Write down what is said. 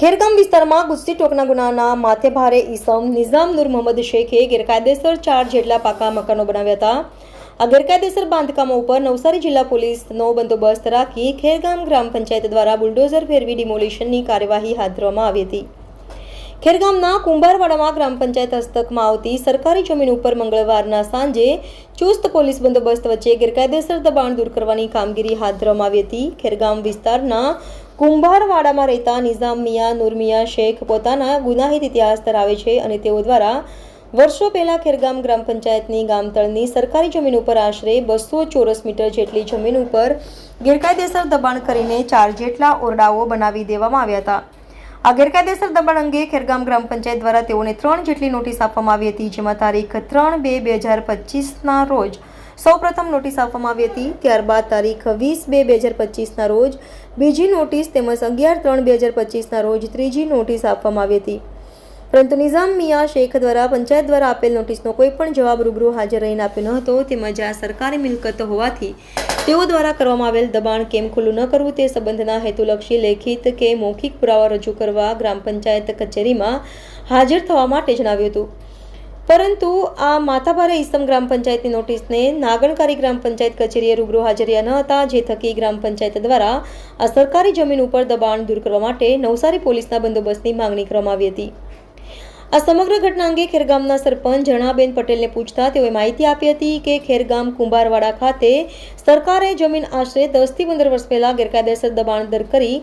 ખેરગામ વિસ્તારમાં ગુસ્સી ટોકના ગુનાના માથેભારે ઈસમ નિઝામ મોહમ્મદ શેખે ગેરકાયદેસર ચાર જેટલા પાકા મકાનો બનાવ્યા હતા. આ ગેરકાયદેસર બાંધકામો ઉપર નવસારી જિલ્લા પોલીસનો બંદોબસ્ત રાખી ખેરગામ ગ્રામ પંચાયત દ્વારા બુલડોઝર ફેરવી ડિમોલિશનની કાર્યવાહી હાથ ધરવામાં આવી હતી. ખેરગામના કુંભારવાડામાં ગ્રામ પંચાયત હસ્તકમાં આવતી સરકારી જમીન ઉપર મંગળવારના સાંજે ચુસ્ત પોલીસ બંદોબસ્ત વચ્ચે ગેરકાયદેસર દબાણ દૂર કરવાની કામગીરી હાથ ધરવામાં આવી હતી. ખેરગામ વિસ્તારના કુંભારવાડામાં રહેતા નિઝામ મિયા નુરમિયા શેખ પોતાના ગુનાહિત ઇતિહાસ ધરાવે છે અને તેઓ દ્વારા વર્ષો પહેલાં ખેરગામ ગ્રામ પંચાયતની ગામતળની સરકારી જમીન ઉપર આશરે બસો ચોરસ મીટર જેટલી જમીન ઉપર ગેરકાયદેસર દબાણ કરીને ચાર જેટલા ઓરડાઓ બનાવી દેવામાં આવ્યા હતા. આ ગેરકાયદેસર દબાણ અંગે ખેરગામ ગ્રામ પંચાયત દ્વારા તેઓને ત્રણ જેટલી નોટિસ આપવામાં આવી હતી, જેમાં તારીખ ત્રણ બે બે હજાર પચીસના રોજ સૌપ્રથમ નોટિસ આપવામાં આવી હતી. ત્યારબાદ તારીખ વીસ બે બે હજાર પચીસના રોજ બીજી નોટિસ તેમજ અગિયાર ત્રણ બે હજાર પચીસના રોજ ત્રીજી નોટિસ આપવામાં આવી હતી. પરંતુ નિઝામ મિયા શેખ દ્વારા પંચાયત દ્વારા આપેલ નોટિસનો કોઈ પણ જવાબ રૂબરૂ હાજર રહીને આપ્યો ન હતો તેમજ આ સરકારી મિલકત હોવાથી તેઓ દ્વારા કરવામાં આવેલ દબાણ કેમ ખુલ્લું ન કરવું તે સંબંધના હેતુલક્ષી લેખિત કે મૌખિક પુરાવા રજૂ કરવા ગ્રામ પંચાયત કચેરીમાં હાજર થવા માટે જણાવ્યું હતું. પરંતુ આ માથાભારે ઈસમ ગ્રામ પંચાયતની નોટિસને નાગણકારી ગ્રામ પંચાયત કચેરીએ રૂબરૂ હાજર ન હતા, જે થકી ગ્રામ પંચાયત દ્વારા આ સરકારી જમીન ઉપર દબાણ દૂર કરવા માટે નવસારી પોલીસના બંદોબસ્તની માંગણી કરવામાં આવી હતી. આ સમગ્ર ઘટના અંગે ખેરગામના સરપંચ જણાબેન પટેલને પૂછતા તેઓએ માહિતી આપી હતી કે ખેરગામ કુંભારવાડા ખાતે સરકારે જમીન આશરે દસથી પંદર વર્ષ પહેલાં ગેરકાયદેસર દબાણ દર કરી